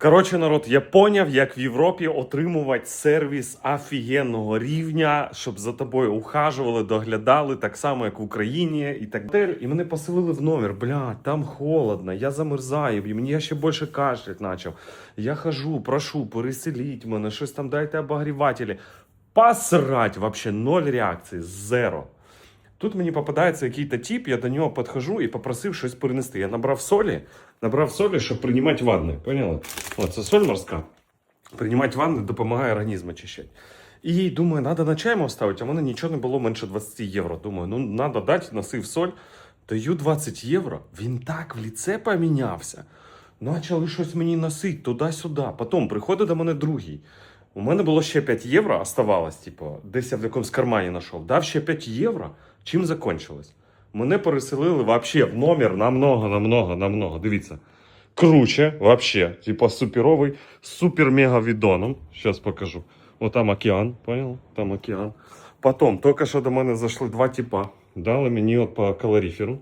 Коротше, народ, я поняв, як в Європі отримувати сервіс офігенного рівня, щоб за тобою ухажували, доглядали, так само, як в Україні, і так далі. І мене поселили в номер. Бля, там холодно, я замерзаю, і мені я ще більше кашлять почав. Я хожу, прошу, переселіть мене, щось там дайте обогрівателі. Посрать, вообще ноль реакції, зеро. Тут мені попадається якийсь тип, я до нього підходжу і попросив щось перенести. Я набрав солі, набрав солі, щоб приймати ванни. Поняли? О, це соль морська. Приймати ванни допомагає організм очищати. І думаю, треба на чаймо вставити, а в мене нічого не було менше 20 євро. Думаю, ну треба дати, носив соль. Даю 20 євро. Він так в ліце помінявся. Почали щось мені носити туди-сюди. Потім приходить до мене другий. У мене було ще 5 євро, оставалось, типу, десь я в якомусь кармані знайшов. Дав ще 5 євро. Чим закончилось? Мене переселили вообще в номер намного, намного, намного. Дивіться. Круче, вообще. Типа суперовий, супер-мега відоном. Сейчас покажу. Вот там океан, понял? Там океан. Потім, тільки що до мене зайшли два типа. Дали мені от по калоріферу.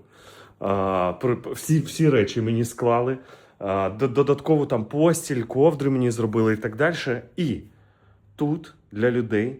А, всі, всі речі мені склали. А, додатково там постіль, ковдри мені зробили і так далі. І тут для людей,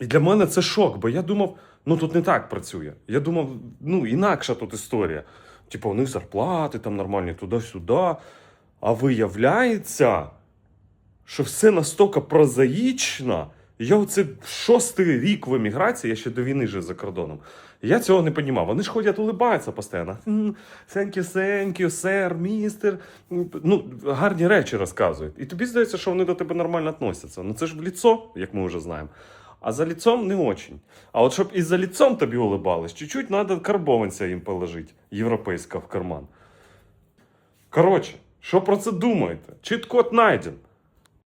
І для мене це шок, бо я думав, ну тут не так працює. Я думав, ну інакша тут історія. Типу, у них зарплати там нормальні туди-сюди. А виявляється, що все настільки прозаїчно. Я оце шостий рік в еміграції, я ще до війни жив за кордоном. Я цього не розумів. Вони ж ходять, улибаються постійно. «М, Thank you, thank you, сер, містер. Ну, гарні речі розказують. І тобі здається, що вони до тебе нормально відносяться. Ну це ж в ліцо, як ми вже знаємо. А за лицом не очень. А от щоб і за лицом тобі улибались, чуть-чуть треба карбованця їм положити, європейська в карман. Коротше, що про це думаєте? Чит-код найден.